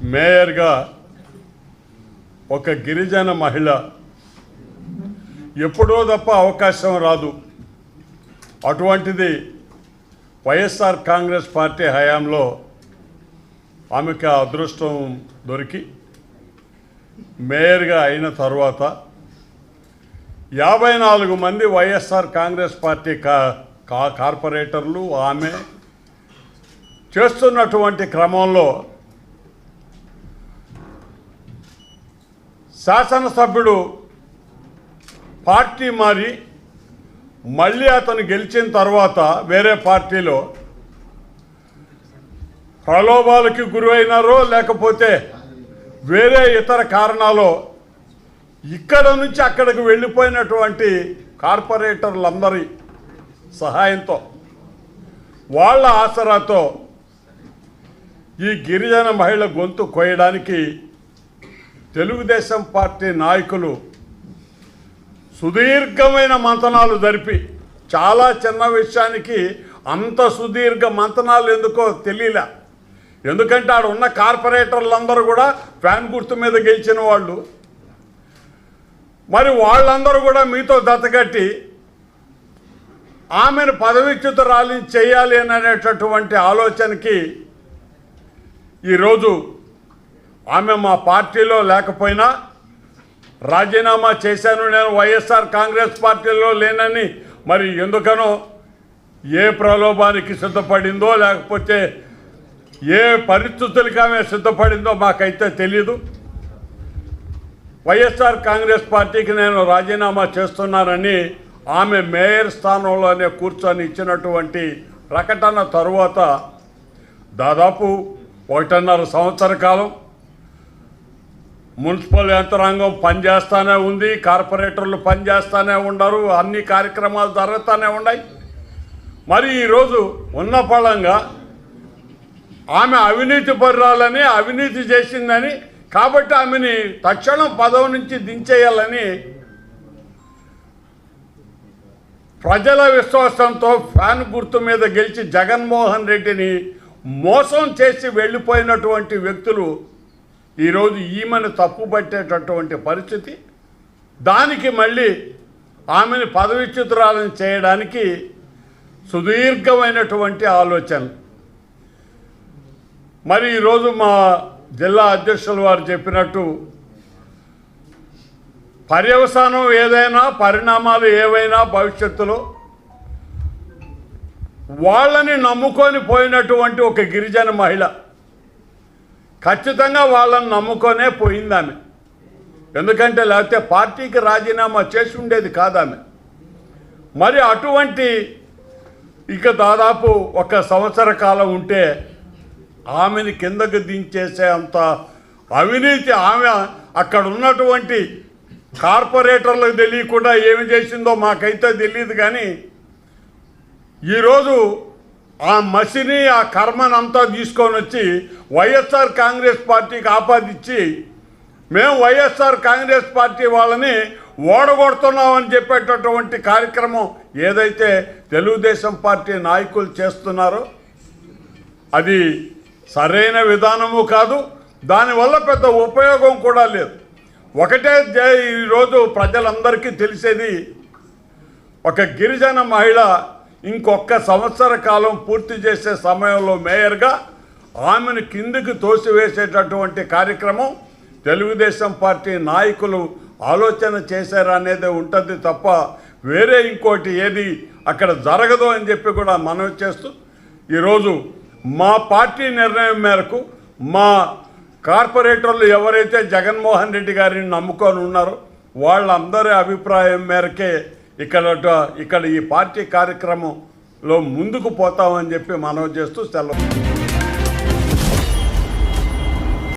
మేయర్గా ఒక గిరిజన మహిళ ఎప్పుడో తప్ప అవకాశం రాదు. అటువంటిది వైఎస్ఆర్ కాంగ్రెస్ పార్టీ హయాంలో ఆమెకు అదృష్టం దొరికి మేయర్గా అయిన తర్వాత యాభై నాలుగు మంది వైఎస్ఆర్ కాంగ్రెస్ పార్టీ కా కా కార్పొరేటర్లు ఆమె చేస్తున్నటువంటి క్రమంలో శాసనసభ్యుడు పార్టీ మారి మళ్ళీ అతను గెలిచిన తర్వాత వేరే పార్టీలో ప్రలోభాలకి గురైనారో లేకపోతే వేరే ఇతర కారణాలు ఇక్కడ నుంచి అక్కడికి వెళ్ళిపోయినటువంటి కార్పొరేటర్లందరి సహాయంతో వాళ్ళ ఆసరాతో ఈ గిరిజన మహిళ గొంతు కోయడానికి తెలుగుదేశం పార్టీ నాయకులు సుదీర్ఘమైన మంతనాలు జరిపి చాలా చిన్న విషయానికి అంత సుదీర్ఘ మంతనాలు ఎందుకో తెలియలే. ఎందుకంటే ఆడ ఉన్న కార్పొరేటర్లందరూ కూడా ఫ్యాన్ గుర్తు మీద గెలిచిన వాళ్ళు. మరి వాళ్ళందరూ కూడా మీతో దత్తగట్టి ఆమెను పదవిచ్యుతురాలి చేయాలి అని అనేటటువంటి ఆలోచనకి ఈరోజు ఆమె మా పార్టీలో లేకపోయినా రాజీనామా చేశాను నేను వైఎస్ఆర్ కాంగ్రెస్ పార్టీలో లేనని. మరి ఎందుకనో ఏ ప్రలోభానికి సిద్ధపడిందో లేకపోతే ఏ పరిస్థితులకి ఆమె సిద్ధపడిందో మాకైతే తెలియదు వైఎస్ఆర్ కాంగ్రెస్ పార్టీకి నేను రాజీనామా చేస్తున్నానని ఆమె మేయర్ స్థానంలోనే కూర్చొని ఇచ్చినటువంటి ప్రకటన తరువాత దాదాపు ఒకటిన్నర సంవత్సర కాలం మున్సిపల్ యంత్రాంగం పనిచేస్తూనే ఉంది కార్పొరేటర్లు పనిచేస్తూనే ఉండరు అన్ని కార్యక్రమాలు జరుగుతూనే ఉన్నాయి. మరి ఈరోజు ఉన్న పళంగా ఆమె అవినీతి పరురాలని అవినీతి చేసిందని కాబట్టి ఆమెని తక్షణం పదవి నుంచి దించేయాలని ప్రజల విశ్వాసంతో ఫ్యాన్ గుర్తు మీద గెలిచి జగన్మోహన్ రెడ్డిని మోసం చేసి వెళ్ళిపోయినటువంటి వ్యక్తులు ఈరోజు ఈమెను తప్పుపట్టేటటువంటి పరిస్థితి. దానికి మళ్ళీ ఆమెను పదవిచ్యుతురాలను చేయడానికి సుదీర్ఘమైనటువంటి ఆలోచనలు మరి ఈరోజు మా జిల్లా అధ్యక్షులు వారు చెప్పినట్టు పర్యవసానం ఏదైనా పరిణామాలు ఏవైనా భవిష్యత్తులో వాళ్ళని నమ్ముకొని పోయినటువంటి ఒక గిరిజన మహిళ ఖచ్చితంగా వాళ్ళని నమ్ముకొనే పోయింది ఆమె ఎందుకంటే లేకపోతే పార్టీకి రాజీనామా చేసి ఉండేది కాదామె. మరి అటువంటి ఇక దాదాపు ఒక సంవత్సర కాలం ఉంటే ఆమెని కిందకు దించేసే అంత అవినీతి ఆమె అక్కడ ఉన్నటువంటి కార్పొరేటర్లకు తెలియకుండా ఏమి చేసిందో మాకైతే తెలియదు కానీ ఈరోజు ఆ మసిని ఆ కర్మనంతా తీసుకొని వచ్చి వైఎస్ఆర్ కాంగ్రెస్ పార్టీకి ఆపాదించి మేము వైఎస్ఆర్ కాంగ్రెస్ పార్టీ వాళ్ళని ఓడగొడుతున్నామని చెప్పేటటువంటి కార్యక్రమం ఏదైతే తెలుగుదేశం పార్టీ నాయకులు చేస్తున్నారో అది సరైన విధానము కాదు. దానివల్ల పెద్ద ఉపయోగం కూడా లేదు. ఒకటే ఈరోజు ప్రజలందరికీ తెలిసేది ఒక గిరిజన మహిళ ఇంకొక సంవత్సర కాలం పూర్తి చేసే సమయంలో మేయర్గా ఆమెను కిందికి తోసివేసేటటువంటి కార్యక్రమం తెలుగుదేశం పార్టీ నాయకులు ఆలోచన చేశారనేది ఉంటుంది తప్ప వేరే ఇంకోటి ఏది అక్కడ జరగదు అని చెప్పి కూడా మనవి చేస్తూ ఈరోజు మా పార్టీ నిర్ణయం మేరకు మా కార్పొరేటర్లు ఎవరైతే జగన్మోహన్ రెడ్డి గారిని నమ్ముకొని ఉన్నారో వాళ్ళందరి అభిప్రాయం మేరకే ఇక్కడ ఇక్కడ ఈ పార్టీ కార్యక్రమంలో ముందుకు పోతామని చెప్పి మనవి చేస్తూ సెలవు.